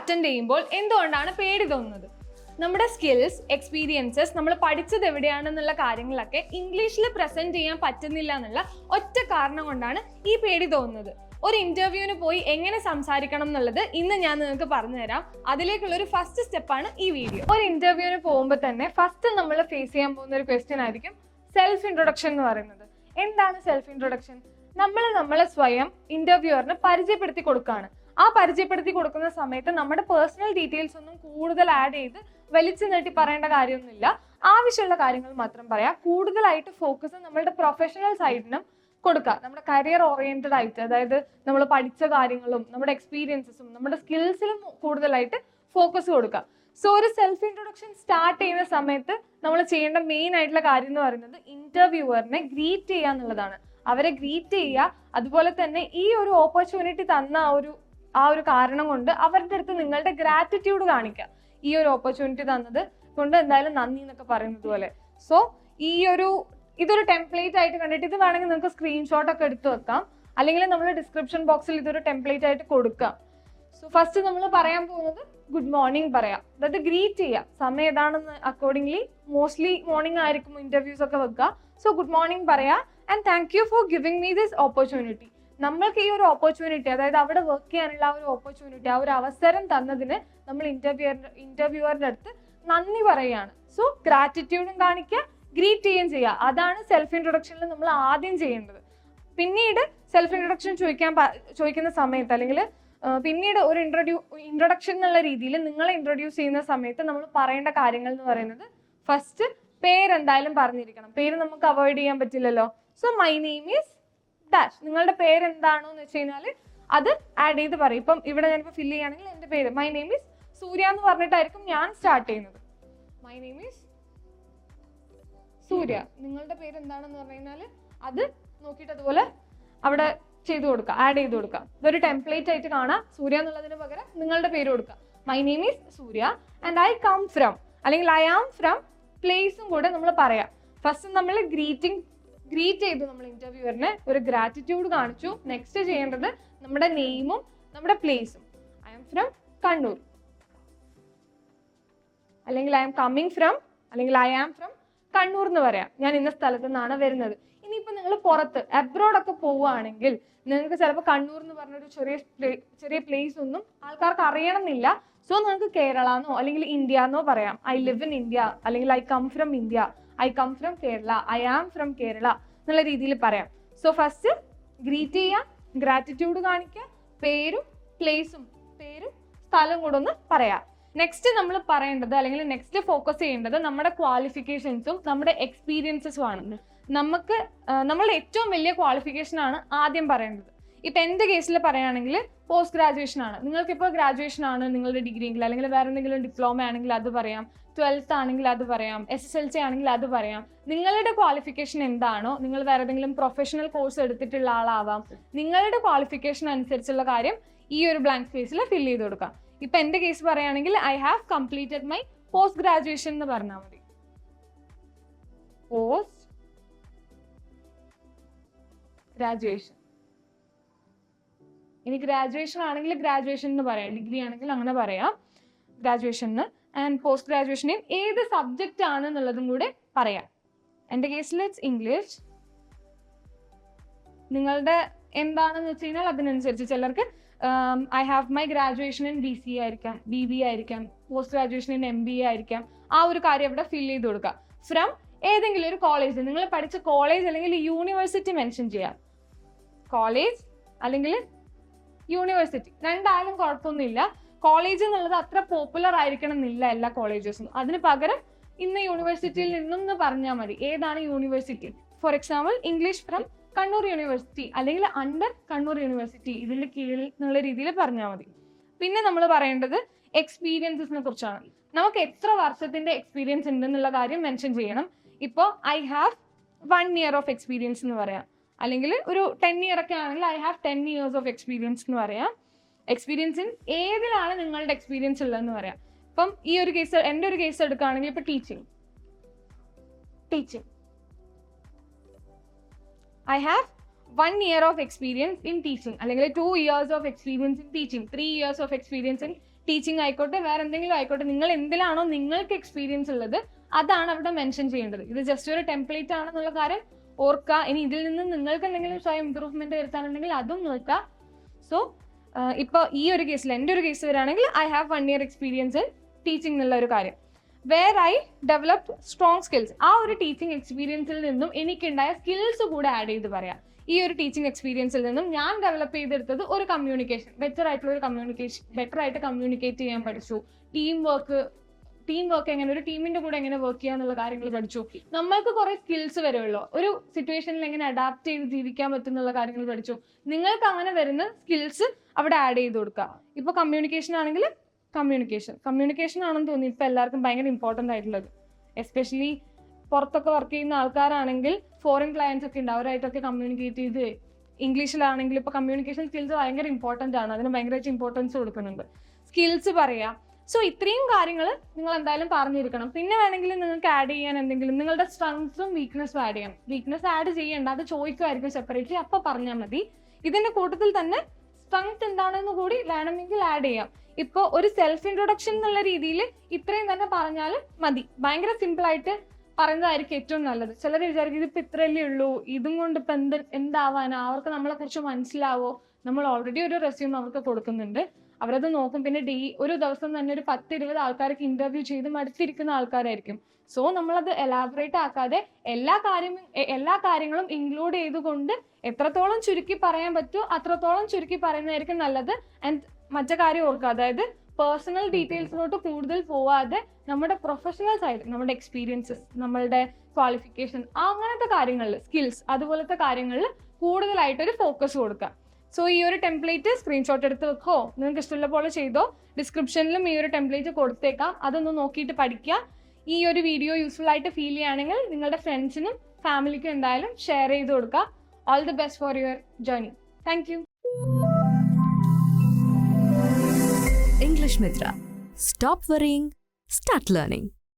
Attend ചെയ്യുമ്പോൾ എന്തുകൊണ്ടാണ് പേടി തോന്നുന്നത്? നമ്മുടെ സ്കിൽസ് എക്സ്പീരിയൻസസ് നമ്മൾ പഠിച്ചത് എവിടെയാണെന്നുള്ള കാര്യങ്ങളൊക്കെ ഇംഗ്ലീഷിൽ പ്രസന്റ് ചെയ്യാൻ പറ്റുന്നില്ല എന്നുള്ള ഒറ്റ കാരണം കൊണ്ടാണ് ഈ പേടി തോന്നുന്നത്. ഒരു ഇന്റർവ്യൂവിന് പോയി എങ്ങനെ സംസാരിക്കണം എന്നുള്ളത് ഇന്ന് ഞാൻ നിങ്ങൾക്ക് പറഞ്ഞുതരാം. അതിലേക്കുള്ള ഒരു ഫസ്റ്റ് സ്റ്റെപ്പാണ് ഈ വീഡിയോ ഒരു ഇന്റർവ്യൂവിന് പോകുമ്പോൾ തന്നെ ഫസ്റ്റ് നമ്മൾ ഫേസ് ചെയ്യാൻ പോകുന്ന ഒരു ക്വസ്റ്റ്യൻ ആയിരിക്കും സെൽഫ് ഇൻട്രൊഡക്ഷൻ എന്ന് പറയുന്നത്. എന്താണ് സെൽഫ് ഇൻട്രൊഡക്ഷൻ നമ്മൾ നമ്മളെ സ്വയം ഇന്റർവ്യൂവറിന് പരിചയപ്പെടുത്തി കൊടുക്കുകയാണ് ആ പരിചയപ്പെടുത്തി കൊടുക്കുന്ന സമയത്ത് നമ്മുടെ പേഴ്സണൽ ഡീറ്റെയിൽസ് ഒന്നും കൂടുതൽ ആഡ് ചെയ്ത് വലിച്ചു നീട്ടി പറയേണ്ട കാര്യമൊന്നുമില്ല. ആവശ്യമുള്ള കാര്യങ്ങൾ മാത്രം പറയാം. കൂടുതലായിട്ട് ഫോക്കസ് നമ്മളുടെ പ്രൊഫഷണൽ സൈഡിനും കൊടുക്കുക നമ്മുടെ കരിയർ ഓറിയന്റഡ് ആയിട്ട് അതായത് നമ്മൾ പഠിച്ച കാര്യങ്ങളും നമ്മുടെ എക്സ്പീരിയൻസസും നമ്മുടെ സ്കിൽസിലും കൂടുതലായിട്ട് ഫോക്കസ് കൊടുക്കുക സോ ഒരു സെൽഫ് ഇൻട്രൊഡക്ഷൻ സ്റ്റാർട്ട് ചെയ്യുന്ന സമയത്ത് നമ്മൾ ചെയ്യേണ്ട മെയിൻ ആയിട്ടുള്ള കാര്യം എന്ന് പറയുന്നത് ഇന്റർവ്യൂവറിനെ ഗ്രീറ്റ് ചെയ്യുക എന്നുള്ളതാണ്. അവരെ ഗ്രീറ്റ് ചെയ്യുക. അതുപോലെ തന്നെ ഈ ഒരു ഓപ്പർച്യൂണിറ്റി തന്ന ഒരു ആ ഒരു കാരണം കൊണ്ട് അവരുടെ അടുത്ത് നിങ്ങളുടെ ഗ്രാറ്റിറ്റ്യൂഡ് കാണിക്കുക. ഈ ഒരു ഓപ്പർച്യൂണിറ്റി തന്നത് കൊണ്ട് എന്തായാലും നന്ദി എന്നൊക്കെ പറയുന്നത് പോലെ. സോ ഈ ഒരു ഇതൊരു ടെംപ്ലേറ്റ് ആയിട്ട് കണ്ടിട്ട് ഇത് വേണമെങ്കിൽ നിങ്ങൾക്ക് സ്ക്രീൻഷോട്ട് ഒക്കെ എടുത്തു വെക്കാം. അല്ലെങ്കിൽ നമ്മൾ ഡിസ്ക്രിപ്ഷൻ ബോക്സിൽ ഇതൊരു ടെംപ്ലേറ്റ് ആയിട്ട് കൊടുക്കാം. സോ ഫസ്റ്റ് നമ്മൾ പറയാൻ പോകുന്നത് ഗുഡ് മോർണിംഗ് പറയാം. അതായത് ഗ്രീറ്റ് ചെയ്യാം. സമയം ഏതാണെന്ന് അക്കോർഡിംഗ്ലി മോസ്റ്റ്ലി മോർണിംഗ് ആയിരിക്കും ഇന്റർവ്യൂസ് ഒക്കെ വെക്കുക. സോ ഗുഡ് മോർണിംഗ് പറയാം. And thank you for giving me this opportunity നമ്മൾക്ക് ഈ ഒരു ഓപ്പർച്യൂണിറ്റി അതായത് അവിടെ വർക്ക് ചെയ്യാനുള്ള ആ ഒരു ഓപ്പർച്യൂണിറ്റി ആ ഒരു അവസരം തന്നതിന് നമ്മൾ ഇന്റർവ്യൂ ഇന്റർവ്യൂവറിന്റെ അടുത്ത് നന്ദി പറയുകയാണ്. സോ ഗ്രാറ്റിറ്റ്യൂഡും കാണിക്കുക ഗ്രീറ്റ് ചെയ്യുകയും ചെയ്യുക. അതാണ് സെൽഫ് ഇൻട്രൊഡക്ഷനിൽ നമ്മൾ ആദ്യം ചെയ്യേണ്ടത്. പിന്നീട് സെൽഫ് ഇൻട്രൊഡക്ഷൻ ചോദിക്കാൻ ചോദിക്കുന്ന സമയത്ത് അല്ലെങ്കിൽ പിന്നീട് ഒരു ഇൻട്രൊഡ്യൂ ഇൻട്രൊഡക്ഷൻ എന്നുള്ള രീതിയിൽ നിങ്ങളെ ഇൻട്രൊഡ്യൂസ് ചെയ്യുന്ന സമയത്ത് നമ്മൾ പറയേണ്ട കാര്യങ്ങൾ എന്ന് പറയുന്നത് ഫസ്റ്റ് പേരെന്തായാലും പറഞ്ഞിരിക്കണം. പേര് നമുക്ക് അവോയ്ഡ് ചെയ്യാൻ പറ്റില്ലല്ലോ. So my name is dash നിങ്ങളുടെ പേര് എന്താണോ എന്ന് വെച്ച് കഴിഞ്ഞാൽ അത് ആഡ് ചെയ്ത് പറയും. ഇപ്പം ഇവിടെ ഞാനിപ്പോൾ ഫില്ല് ചെയ്യുകയാണെങ്കിൽ എന്റെ പേര്. മൈ നെയിം ഈസ് സൂര്യ എന്ന് പറഞ്ഞിട്ടായിരിക്കും ഞാൻ സ്റ്റാർട്ട് ചെയ്യുന്നത്. My name is Surya. നിങ്ങളുടെ പേര് എന്താണെന്ന് പറഞ്ഞു അത് നോക്കിയിട്ട് അതുപോലെ അവിടെ ചെയ്തു കൊടുക്കുക ആഡ് ചെയ്ത് കൊടുക്കുക ഇതൊരു ടെംപ്ലേറ്റ് ആയിട്ട് കാണാം. സൂര്യ എന്നുള്ളതിന് പകരം നിങ്ങളുടെ പേര് കൊടുക്കുക my name is Surya and I come from അല്ലെങ്കിൽ ഐ ആം ഫ്രം പ്ലേസും കൂടെ നമ്മൾ പറയാം. ഫസ്റ്റ് നമ്മൾ ഗ്രീറ്റിംഗ് ഗ്രീറ്റ് ചെയ്തു നമ്മൾ ഇന്റർവ്യൂവറിന് ഒരു ഗ്രാറ്റിറ്റ്യൂഡ് കാണിച്ചു. നെക്സ്റ്റ് ചെയ്യേണ്ടത് നമ്മുടെ നെയിമും നമ്മുടെ പ്ലേസും ഐ എം ഫ്രം കണ്ണൂർ. അല്ലെങ്കിൽ ഐ എം കമ്മിങ് ഫ്രം അല്ലെങ്കിൽ ഐ ആം ഫ്രം കണ്ണൂർ എന്ന് പറയാം. ഞാൻ ഇന്ന സ്ഥലത്ത് നിന്നാണ് വരുന്നത്. ഇനിയിപ്പോൾ നിങ്ങൾ പുറത്ത് അബ്രോഡ് ഒക്കെ പോവുകയാണെങ്കിൽ നിങ്ങൾക്ക് ചിലപ്പോൾ കണ്ണൂർ എന്ന് പറഞ്ഞൊരു ചെറിയ ചെറിയ പ്ലേസ് ഒന്നും ആൾക്കാർക്ക് അറിയണമെന്നില്ല. സോ നിങ്ങൾക്ക് കേരള എന്നോ അല്ലെങ്കിൽ ഇന്ത്യ എന്നോ പറയാം. ഐ ലിവ് ഇൻ ഇന്ത്യ അല്ലെങ്കിൽ I come from India I come from Kerala I am from Kerala എന്നുള്ള രീതിയിൽ പറയാം. സോ ഫസ്റ്റ് ഗ്രീറ്റ് ചെയ്യാം ഗ്രാറ്റിറ്റ്യൂഡ് കാണിക്കുക പേരും പ്ലേസും പേരും സ്ഥലവും കൂടെ ഒന്ന് പറയാം. നെക്സ്റ്റ് നമ്മൾ പറയേണ്ടത് അല്ലെങ്കിൽ നെക്സ്റ്റ് ഫോക്കസ് ചെയ്യേണ്ടത് നമ്മുടെ ക്വാളിഫിക്കേഷൻസും നമ്മുടെ എക്സ്പീരിയൻസും ആണ്. നമുക്ക് നമ്മളുടെ ഏറ്റവും വലിയ ക്വാളിഫിക്കേഷൻ ആണ് ആദ്യം പറയേണ്ടത്. ഇപ്പൊ എന്റെ കേസിൽ പറയുകയാണെങ്കിൽ പോസ്റ്റ് ഗ്രാജുവേഷൻ ആണ്. നിങ്ങൾക്കിപ്പോൾ ഗ്രാജുവേഷൻ ആണ് നിങ്ങളുടെ ഡിഗ്രി എങ്കിൽ അല്ലെങ്കിൽ വേറെ എന്തെങ്കിലും ഡിപ്ലോമ ആണെങ്കിൽ അത് പറയാം. ട്വൽത്ത് ആണെങ്കിൽ അത് പറയാം. എസ് എസ് എൽ സി ആണെങ്കിൽ അത് പറയാം. നിങ്ങളുടെ ക്വാളിഫിക്കേഷൻ എന്താണോ നിങ്ങൾ വേറെ ഏതെങ്കിലും പ്രൊഫഷണൽ കോഴ്സ് എടുത്തിട്ടുള്ള ആളാവാം. നിങ്ങളുടെ ക്വാളിഫിക്കേഷൻ അനുസരിച്ചുള്ള കാര്യം ഈ ഒരു ബ്ലാങ്ക് സ്പേസിൽ ഫിൽ ചെയ്ത് കൊടുക്കാം. ഇപ്പം എന്റെ കേസ് പറയുകയാണെങ്കിൽ I have completed my post graduation എന്ന് പറഞ്ഞാൽ മതി. പോസ്റ്റ് ഗ്രാജുവേഷൻ ഇനി ഗ്രാജുവേഷൻ ആണെങ്കിൽ ഗ്രാജുവേഷൻ എന്ന് പറയാം ഡിഗ്രി ആണെങ്കിൽ അങ്ങനെ പറയാം. ഗ്രാജുവേഷന് ആൻഡ് പോസ്റ്റ് ഗ്രാജുവേഷനെയും ഏത് സബ്ജക്റ്റ് ആണ് എന്നുള്ളതും കൂടെ പറയാം. എന്റെ കേസിൽ ഇറ്റ്സ് ഇംഗ്ലീഷ് നിങ്ങളുടെ എന്താണെന്ന് വെച്ച് കഴിഞ്ഞാൽ അതിനനുസരിച്ച് ചിലർക്ക് I have my graduation in B C ആയിരിക്കാം ബി ബി ആയിരിക്കാം post graduation in M B A ആയിരിക്കാം. ആ ഒരു കാര്യം അവിടെ ഫിൽ ചെയ്ത് കൊടുക്കുക ഫ്രം ഏതെങ്കിലും ഒരു കോളേജ് നിങ്ങൾ പഠിച്ച കോളേജ് അല്ലെങ്കിൽ യൂണിവേഴ്സിറ്റി മെൻഷൻ ചെയ്യാം. കോളേജ് അല്ലെങ്കിൽ യൂണിവേഴ്സിറ്റി രണ്ടായാലും കുഴപ്പമൊന്നുമില്ല. കോളേജ് എന്നുള്ളത് അത്ര പോപ്പുലർ ആയിരിക്കണം എന്നില്ല എല്ലാ കോളേജസും അതിന് പകരം ഇന്ന് യൂണിവേഴ്സിറ്റിയിൽ നിന്നും പറഞ്ഞാൽ മതി. ഏതാണ് university for example English from Kannur university അല്ലെങ്കിൽ അണ്ടർ കണ്ണൂർ യൂണിവേഴ്സിറ്റി ഇതിന്റെ കീഴിൽ എന്നുള്ള രീതിയിൽ പറഞ്ഞാൽ മതി. പിന്നെ നമ്മൾ പറയേണ്ടത് എക്സ്പീരിയൻസസിനെ കുറിച്ചാണ്. നമുക്ക് എത്ര വർഷത്തിന്റെ എക്സ്പീരിയൻസ് ഉണ്ടെന്നുള്ള കാര്യം മെൻഷൻ ചെയ്യണം. ഇപ്പോൾ I have one year of experience എന്ന് പറയാം. അല്ലെങ്കിൽ ഒരു ടെൻ ഇയർ ഒക്കെ ആണെങ്കിൽ I have ten years of experience എന്ന് പറയാം. എക്സ്പീരിയൻസ് ഇൻ ഏതിലാണ് നിങ്ങളുടെ എക്സ്പീരിയൻസ് ഉള്ളതെന്ന് പറയാം. ഇപ്പം ഈ ഒരു കേസ് എന്റെ ഒരു കേസ് എടുക്കുകയാണെങ്കിൽ ഇപ്പൊ teaching teaching I have one year of experience in teaching അല്ലെങ്കിൽ two years of experience in teaching three years of experience in teaching ആയിക്കോട്ടെ വേറെ എന്തെങ്കിലും ആയിക്കോട്ടെ. നിങ്ങൾ എന്തിലാണോ നിങ്ങൾക്ക് എക്സ്പീരിയൻസ് ഉള്ളത് അതാണ് അവിടെ മെൻഷൻ ചെയ്യേണ്ടത്. ഇത് ജസ്റ്റ് ഒരു ടെംപ്ലേറ്റ് ആണെന്നുള്ള കാര്യം ഓർക്കുക ഇനി ഇതിൽ നിന്ന് നിങ്ങൾക്ക് എന്തെങ്കിലും സ്വയം ഇമ്പ്രൂവ്മെന്റ് വരുത്താനുണ്ടെങ്കിൽ അതും നോക്കുക. സോ ഇപ്പോൾ ഈ ഒരു കേസിൽ എന്റെ ഒരു case വരാണെങ്കിൽ I have one year experience in teaching എന്നുള്ള ഒരു കാര്യം. Where I develop strong skills ആ ഒരു ടീച്ചിങ് എക്സ്പീരിയൻസിൽ നിന്നും എനിക്കുണ്ടായ സ്കിൽസ് കൂടെ ആഡ് ചെയ്ത് പറയാം. ഈ ഒരു ടീച്ചിങ് എക്സ്പീരിയൻസിൽ നിന്നും ഞാൻ ഡെവലപ്പ് ചെയ്തെടുത്തത് ഒരു കമ്മ്യൂണിക്കേഷൻ ബെറ്റർ ആയിട്ടുള്ള ഒരു കമ്മ്യൂണിക്കേഷൻ ബെറ്റർ ആയിട്ട് കമ്മ്യൂണിക്കേറ്റ് ചെയ്യാൻ പഠിച്ചു. ടീം വർക്ക് ടീം വർക്ക് എങ്ങനെ ഒരു ടീമിന്റെ കൂടെ എങ്ങനെ വർക്ക് ചെയ്യാന്നുള്ള കാര്യങ്ങൾ പഠിച്ചു. നമ്മൾക്ക് കുറെ സ്കിൽസ് വരുമല്ലോ ഒരു സിറ്റുവേഷനിൽ എങ്ങനെ അഡാപ്റ്റ് ചെയ്ത് ജീവിക്കാൻ പറ്റുന്നുള്ള കാര്യങ്ങൾ പഠിച്ചു. നിങ്ങൾക്ക് അങ്ങനെ വരുന്ന സ്കിൽസ് അവിടെ ആഡ് ചെയ്ത് കൊടുക്കുക. ഇപ്പൊ കമ്മ്യൂണിക്കേഷൻ ആണെങ്കിൽ കമ്മ്യൂണിക്കേഷൻ കമ്മ്യൂണിക്കേഷൻ ആണെന്ന് തോന്നി ഇപ്പൊ എല്ലാവർക്കും ഭയങ്കര ഇമ്പോർട്ടന്റ് ആയിട്ടുള്ളത്. എസ്പെഷ്യലി പുറത്തൊക്കെ വർക്ക് ചെയ്യുന്ന ആൾക്കാരാണെങ്കിൽ ഫോറിൻ ക്ലയൻസ് ഒക്കെ ഉണ്ട്. അവരായിട്ടൊക്കെ കമ്മ്യൂണിക്കേറ്റ് ചെയ്ത് ഇംഗ്ലീഷിലാണെങ്കിൽ ഇപ്പൊ കമ്മ്യൂണിക്കേഷൻ സ്കിൽസ് ഭയങ്കര ഇമ്പോർട്ടന്റ് ആണ്. അതിന് ഭയങ്കരമായിട്ട് ഇമ്പോർട്ടൻസ് കൊടുക്കുന്നുണ്ട്. സ്കിൽസ് പറയാം. സോ ഇത്രയും കാര്യങ്ങൾ നിങ്ങൾ എന്തായാലും പറഞ്ഞിരിക്കണം. പിന്നെ വേണമെങ്കിൽ നിങ്ങൾക്ക് ആഡ് ചെയ്യാൻ എന്തെങ്കിലും നിങ്ങളുടെ സ്ട്രെങ്സും വീക്ക്നെസ്സും ആഡ് ചെയ്യാം വീക്ക്നെസ് ആഡ് ചെയ്യേണ്ട അത് ചോദിക്കുമായിരിക്കും സെപ്പറേറ്റ്ലി അപ്പൊ പറഞ്ഞാൽ മതി. ഇതിന്റെ കൂട്ടത്തിൽ തന്നെ സ്ട്രെങ്ത് എന്താണെന്ന് കൂടി വേണമെങ്കിൽ ആഡ് ചെയ്യാം. ഇപ്പോൾ ഒരു സെൽഫ് ഇൻട്രൊഡക്ഷൻ എന്നുള്ള രീതിയിൽ ഇത്രയും തന്നെ പറഞ്ഞാൽ മതി. ഭയങ്കര സിമ്പിൾ ആയിട്ട് പറയുന്നതായിരിക്കും ഏറ്റവും നല്ലത്. ചിലർ വിചാരിക്കും ഇതിപ്പോൾ ഇത്രയല്ലേ ഉള്ളൂ. ഇതും കൊണ്ട് ഇപ്പം എന്ത് എന്താവാനാ? അവർക്ക് നമ്മളെ കുറിച്ച് മനസ്സിലാവോ? നമ്മൾ ഓൾറെഡി ഒരു റെസ്യൂം അവർക്ക് കൊടുക്കുന്നുണ്ട്. അവരത് നോക്കും. പിന്നെ ഡേ ഒരു ദിവസം തന്നെ ഒരു പത്ത് ഇരുപത് ആൾക്കാർക്ക് ഇന്റർവ്യൂ ചെയ്ത് മടുത്തിരിക്കുന്ന ആൾക്കാരായിരിക്കും. സോ നമ്മളത് എലാബറേറ്റ് ആക്കാതെ എല്ലാ കാര്യം എല്ലാ കാര്യങ്ങളും ഇൻക്ലൂഡ് ചെയ്തുകൊണ്ട് എത്രത്തോളം ചുരുക്കി പറയാൻ പറ്റുമോ അത്രത്തോളം ചുരുക്കി പറയുന്നതായിരിക്കും നല്ലത്. ആൻഡ് മറ്റേ കാര്യം ഓർക്കുക അതായത് പേഴ്സണൽ ഡീറ്റെയിൽസിലോട്ട് കൂടുതൽ പോവാതെ നമ്മുടെ പ്രൊഫഷണൽ സൈഡ് നമ്മുടെ എക്സ്പീരിയൻസസ് നമ്മളുടെ ക്വാളിഫിക്കേഷൻ അങ്ങനത്തെ കാര്യങ്ങളിൽ സ്കിൽസ് അതുപോലത്തെ കാര്യങ്ങളിൽ കൂടുതലായിട്ടൊരു ഫോക്കസ് കൊടുക്കുക. സോ ഈ ഒരു ടെംപ്ലേറ്റ് സ്ക്രീൻഷോട്ട് എടുത്ത് വെക്കോ. നിങ്ങൾക്ക് ഇഷ്ടമുള്ള പോലെ ചെയ്തോ. ഡിസ്ക്രിപ്ഷനിലും ഈ ഒരു ടെംപ്ലേറ്റ് കൊടുത്തേക്കാം. അതൊന്ന് നോക്കിയിട്ട് പഠിക്കുക ഈ ഒരു വീഡിയോ യൂസ്ഫുൾ ആയിട്ട് ഫീൽ ചെയ്യുകയാണെങ്കിൽ നിങ്ങളുടെ ഫ്രണ്ട്സിനും ഫാമിലിക്കും എന്തായാലും ഷെയർ ചെയ്ത് കൊടുക്കുക all the best for your journey thank you English Mitra. Stop worrying, start learning.